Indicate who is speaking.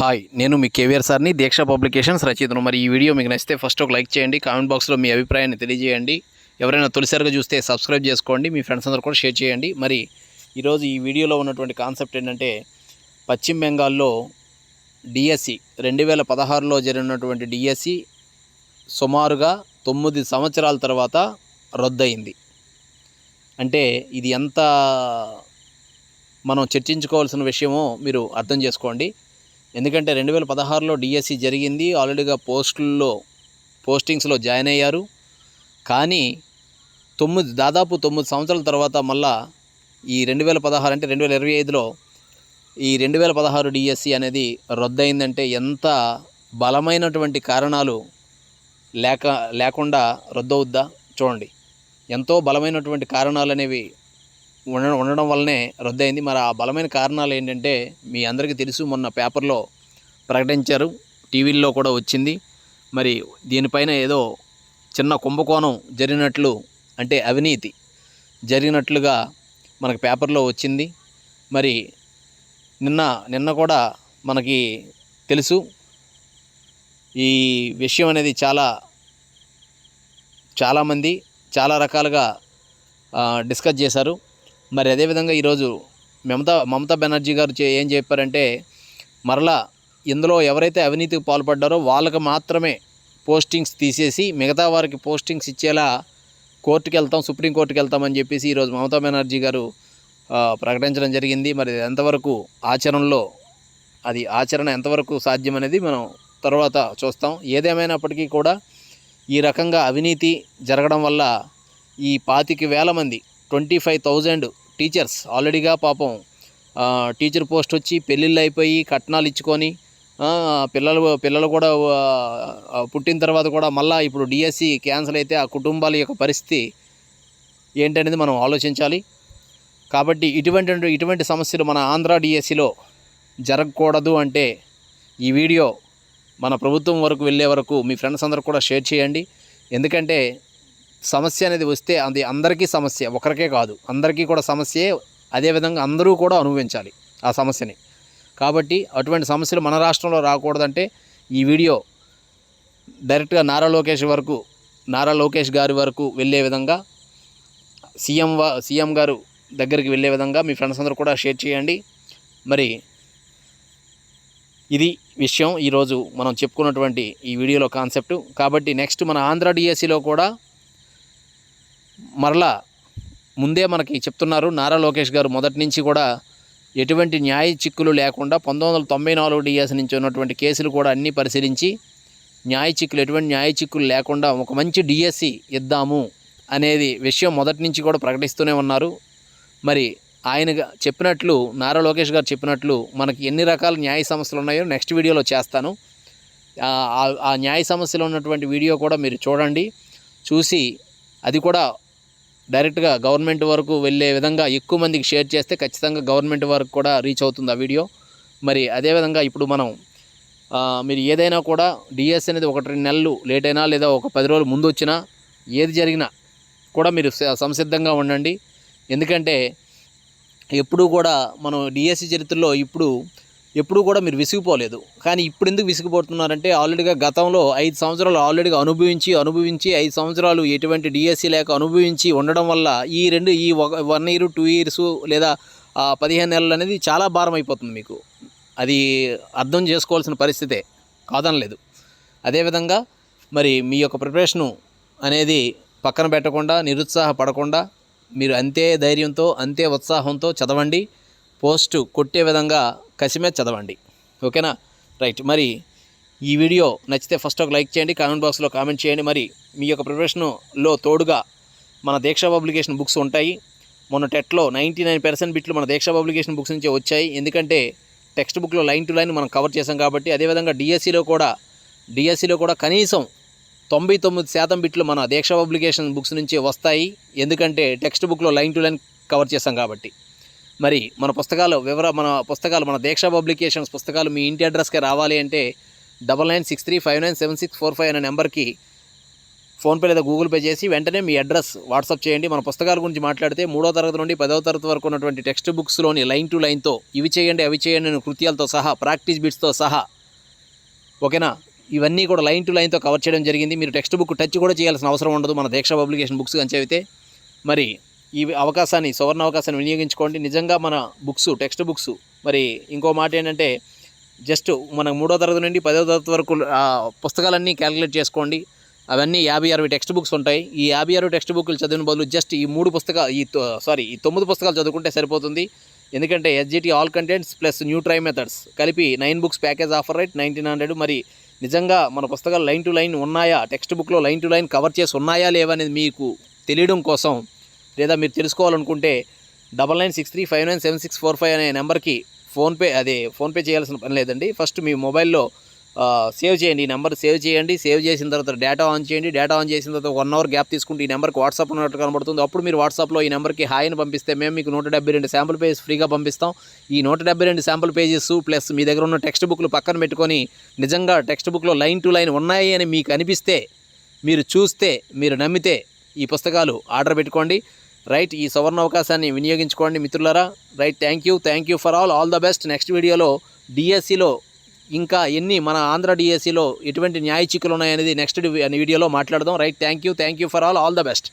Speaker 1: Hi నేను మీ కేవీఆర్ సార్ని దీక్ష publications రచయితను. మరి ఈ వీడియో మీకు నచ్చితే ఫస్ట్ ఒక లైక్ చేయండి కామెంట్ బాక్స్లో మీ అభిప్రాయాన్ని తెలియజేయండి. ఎవరైనా తొలిసారిగా చూస్తే సబ్స్క్రైబ్ చేసుకోండి మీ ఫ్రెండ్స్ అందరూ కూడా షేర్ చేయండి. మరి ఈరోజు ఈ వీడియోలో ఉన్నటువంటి కాన్సెప్ట్ ఏంటంటే పశ్చిమ బెంగాల్లో డిఎస్సి రెండు వేల పదహారులో జరిగినటువంటి డిఎస్సి సుమారుగా తొమ్మిది సంవత్సరాల తర్వాత రద్దయింది. అంటే ఇది ఎంత మనం చర్చించుకోవాల్సిన విషయమో మీరు అర్థం చేసుకోండి. ఎందుకంటే రెండు వేల పదహారులో డిఎస్సి జరిగింది. ఆల్రెడీగా పోస్టుల్లో పోస్టింగ్స్లో జాయిన్ అయ్యారు. కానీ తొమ్మిది దాదాపు తొమ్మిది సంవత్సరాల తర్వాత మళ్ళా ఈ రెండు వేల పదహారు అంటే రెండు వేల ఇరవై ఐదులో ఈ రెండు వేల పదహారు డిఎస్సి అనేది రద్దయిందంటే ఎంత బలమైనటువంటి కారణాలు లేక లేకుండా రద్దవుద్దా? చూడండి. ఎంతో బలమైనటువంటి కారణాలు అనేవి ఉండ ఉండడం వల్లనే రద్దయింది. మరి ఆ బలమైన కారణాలు ఏంటంటే మీ అందరికీ తెలుసు. మొన్న పేపర్లో ప్రకటించారు. టీవీల్లో కూడా వచ్చింది. మరి దీనిపైన ఏదో చిన్న కుంభకోణం జరిగినట్లు అంటే అవినీతి జరిగినట్లుగా మనకు పేపర్లో వచ్చింది. మరి నిన్న నిన్న కూడా మనకి తెలుసు. ఈ విషయం అనేది చాలా చాలామంది చాలా రకాలుగా డిస్కస్ చేశారు. మరి అదేవిధంగా ఈరోజు మమతా మమతా బెనర్జీ గారు చే- ఏం చెప్పారంటే మరలా ఇందులో ఎవరైతే అవినీతికి పాల్పడ్డారో వాళ్ళకి మాత్రమే పోస్టింగ్స్ తీసేసి మిగతా వారికి పోస్టింగ్స్ ఇచ్చేలా కోర్టుకి వెళ్తాం సుప్రీంకోర్టుకి వెళ్తామని చెప్పేసి ఈరోజు మమతా బెనర్జీ గారు ప్రకటించడం జరిగింది. మరి ఎంతవరకు ఆచరణలో అది ఆచరణ ఎంతవరకు సాధ్యం అనేది మనం తర్వాత చూస్తాం. ఏదేమైనప్పటికీ కూడా ఈ రకంగా అవినీతి జరగడం వల్ల ఈ పాతికి వేల మంది ట్వంటీ ఫైవ్ థౌజండ్ టీచర్స్ ఆల్రెడీగా పాపం టీచర్ పోస్ట్ వచ్చి పెళ్ళిళ్ళు అయిపోయి కట్నాలు ఇచ్చుకొని పిల్లలు పిల్లలు కూడా పుట్టిన తర్వాత కూడా మళ్ళీ ఇప్పుడు డిఎస్సి క్యాన్సిల్ అయితే ఆ కుటుంబాల యొక్క పరిస్థితి ఏంటనేది మనం ఆలోచించాలి. కాబట్టి ఇటువంటి ఇటువంటి సమస్యలు మన ఆంధ్ర డిఎస్సిలో జరగకూడదు అంటే ఈ వీడియో మన ప్రభుత్వం వరకు వెళ్ళే వరకు మీ ఫ్రెండ్స్ అందరూ కూడా షేర్ చేయండి. ఎందుకంటే సమస్య అనేది వస్తే అది అందరికీ సమస్య ఒకరికే కాదు. అందరికీ కూడా సమస్యే అదేవిధంగా అందరూ కూడా అనుభవించాలి ఆ సమస్యని. కాబట్టి అటువంటి సమస్యలు మన రాష్ట్రంలో రాకూడదంటే ఈ వీడియో డైరెక్ట్గా నారా లోకేష్ వరకు నారా లోకేష్ గారి వరకు వెళ్ళే విధంగా సీఎం వా సీఎం గారు దగ్గరికి వెళ్ళే విధంగా మీ ఫ్రెండ్స్ అందరూ కూడా షేర్ చేయండి. మరి ఇది విషయం. ఈరోజు మనం చెప్పుకున్నటువంటి ఈ వీడియోలో కాన్సెప్ట్. కాబట్టి నెక్స్ట్ మన ఆంధ్ర డిఎస్సిలో కూడా మరలా ముందే మనకి చెప్తున్నారు నారా లోకేష్ గారు మొదటి నుంచి కూడా ఎటువంటి న్యాయ చిక్కులు లేకుండా పంతొమ్మిది వందల తొంభై నాలుగు డిఎస్ నుంచి ఉన్నటువంటి కేసులు కూడా అన్నీ పరిశీలించి న్యాయ చిక్కులు ఎటువంటి న్యాయ చిక్కులు లేకుండా ఒక మంచి డిఎస్సి ఇద్దాము అనేది విషయం మొదటి నుంచి కూడా ప్రకటిస్తూనే ఉన్నారు. మరి ఆయన చెప్పినట్లు నారా లోకేష్ గారు చెప్పినట్లు మనకి ఎన్ని రకాల న్యాయ సమస్యలు ఉన్నాయో నెక్స్ట్ వీడియోలో చేస్తాను. ఆ ఆ న్యాయ సమస్యలు ఉన్నటువంటి వీడియో కూడా మీరు చూడండి. చూసి అది కూడా డైరెక్ట్గా గవర్నమెంట్ వరకు వెళ్ళే విధంగా ఎక్కువ మందికి షేర్ చేస్తే ఖచ్చితంగా గవర్నమెంట్ వరకు కూడా రీచ్ అవుతుంది ఆ వీడియో. మరి అదేవిధంగా ఇప్పుడు మనం మీరు ఏదైనా కూడా డిఎస్ అనేది ఒకటి రెండు నెలలు లేట్ అయినా లేదా ఒక పది రోజులు ముందు వచ్చినా ఏది జరిగినా కూడా మీరు సంసిద్ధంగా ఉండండి. ఎందుకంటే ఎప్పుడూ కూడా మనం డిఎస్సి చరిత్రలో ఇప్పుడు ఎప్పుడూ కూడా మీరు విసిగిపోలేదు. కానీ ఇప్పుడు ఎందుకు విసిగిపోతున్నారంటే ఆల్రెడీగా గతంలో ఐదు సంవత్సరాలు ఆల్రెడీగా అనుభవించి అనుభవించి ఐదు సంవత్సరాలు ఎటువంటి డిఎస్సీ లేక అనుభవించి ఉండడం వల్ల ఈ రెండు ఈ ఒక వన్ ఇయర్ టూ ఇయర్స్ లేదా పదిహేను నెలలు అనేది చాలా భారం అయిపోతుంది మీకు. అది అర్థం చేసుకోవాల్సిన పరిస్థితే కాదనలేదు. అదేవిధంగా మరి మీ యొక్క ప్రిపరేషను అనేది పక్కన పెట్టకుండా నిరుత్సాహపడకుండా మీరు అంతే ధైర్యంతో అంతే ఉత్సాహంతో చదవండి. పోస్టు కొట్టే విధంగా కసిమే చదవండి. ఓకేనా? రైట్. మరి ఈ వీడియో నచ్చితే ఫస్ట్ ఒక లైక్ చేయండి కామెంట్ బాక్స్లో కామెంట్ చేయండి. మరి మీ యొక్క ప్రిపరేషన్లో తోడుగా మన దీక్ష పబ్లికేషన్ బుక్స్ ఉంటాయి. మొన్న టెట్లో నైంటీ నైన్ పర్సెంట్ బిట్లు మన దీక్ష పబ్లికేషన్ బుక్స్ నుంచే వచ్చాయి. ఎందుకంటే టెక్స్ట్ బుక్లో లైన్ టు లైన్ మనం కవర్ చేసాం కాబట్టి అదేవిధంగా డిఎస్సిలో కూడా డిఎస్సిలో కూడా కనీసం తొంభై తొమ్మిది శాతం బిట్లు మన దీక్ష పబ్లికేషన్ బుక్స్ నుంచే వస్తాయి. ఎందుకంటే టెక్స్ట్ బుక్లో లైన్ టు లైన్ కవర్ చేసాం కాబట్టి. మరి మన పుస్తకాలు వివర మన పుస్తకాలు మన దీక్ష పబ్లికేషన్స్ పుస్తకాలు మీ ఇంటి అడ్రస్కి రావాలి అంటే double nine six three five nine seven six four five అనే నెంబర్కి ఫోన్పే లేదా గూగుల్ పే చేసి వెంటనే మీ అడ్రస్ వాట్సాప్ చేయండి. మన పుస్తకాల గురించి మాట్లాడితే మూడో తరగతి నుండి పదవ తరగతి వరకు ఉన్నటువంటి టెక్స్ట్ బుక్స్లోని లైన్ టు లైన్తో ఇవి చేయండి అవి చేయండి అనే కృత్యాలతో సహా ప్రాక్టీస్ బిట్స్తో సహా ఓకేనా? ఇవన్నీ కూడా లైన్ టు లైన్తో కవర్ చేయడం జరిగింది. మీరు టెక్స్ట్ బుక్ టచ్ కూడా చేయాల్సిన అవసరం ఉండదు. మన దీక్ష పబ్లికేషన్ బుక్స్ కానీ అయితే మరి ఈ అవకాశాన్ని సువర్ణ అవకాశాన్ని వినియోగించుకోండి. నిజంగా మన బుక్స్ టెక్స్ట్ బుక్స్ మరి ఇంకో మాట ఏంటంటే జస్ట్ మన మూడో తరగతి నుండి పదో తరగతి వరకు పుస్తకాలన్నీ క్యాలిక్యులేట్ చేసుకోండి. అవన్నీ యాభై అరవై టెక్స్ట్ బుక్స్ ఉంటాయి. ఈ యాభై అరవై టెక్స్ట్ బుక్లు చదివిన బదులు జస్ట్ ఈ మూడు పుస్తకాలు ఈ సారీ ఈ తొమ్మిది పుస్తకాలు చదువుకుంటే సరిపోతుంది. ఎందుకంటే SGT all contents plus new try methods కలిపి nine books package offer right nineteen hundred. మరి నిజంగా మన పుస్తకాలు లైన్ టు లైన్ ఉన్నాయా? టెక్స్ట్ బుక్లో లైన్ టు లైన్ కవర్ చేసి ఉన్నాయా లేవా అనేది మీకు తెలియడం కోసం లేదా మీరు తెలుసుకోవాలనుకుంటే double nine six three five nine seven six four five అనే నెంబర్కి ఫోన్పే అదే ఫోన్పే చేయాల్సిన పని లేదండి. ఫస్ట్ మీ మొబైల్లో సేవ్ చేయండి. ఈ నెంబర్ సేవ్ చేయండి. సేవ్ చేసిన తర్వాత డేటా ఆన్ చేయండి. డేటా ఆన్ చేసిన తర్వాత వన్ అవర్ గ్యాప్ తీసుకుంటే ఈ నెంబర్కి వాట్సాప్ ఉన్నట్టు కనబడుతుంది. అప్పుడు మీరు వాట్సాప్లో ఈ నెంబర్కి హాయిని పంపిస్తే మేము మీకు నూట డెబ్బై రెండు శాంపుల్ పేజెస్ ఫ్రీగా పంపిస్తాం. ఈ నూట డెబ్బై రెండు శాంపుల్ పేజెస్ ప్లస్ మీ దగ్గర ఉన్న టెక్స్ట్ బుక్లు పక్కన పెట్టుకొని నిజంగా టెక్స్ట్ బుక్లో లైన్ టు లైన్ ఉన్నాయి అని మీకు అనిపిస్తే మీరు చూస్తే మీరు నమ్మితే ఈ పుస్తకాలు ఆర్డర్ పెట్టుకోండి. రైట్ ఈ సువర్ణ అవకాశాన్ని వినియోగించుకోండి మిత్రులారా. Right thank you thank you for all all the best next వీడియోలో డిఎస్సిలో ఇంకా ఎన్ని మన ఆంధ్ర డిఎస్సిలో ఎటువంటి న్యాయ చిక్కులు ఉన్నాయనేది నెక్స్ట్ వీడియోలో మాట్లాడదాం. Right thank you thank you for all all the best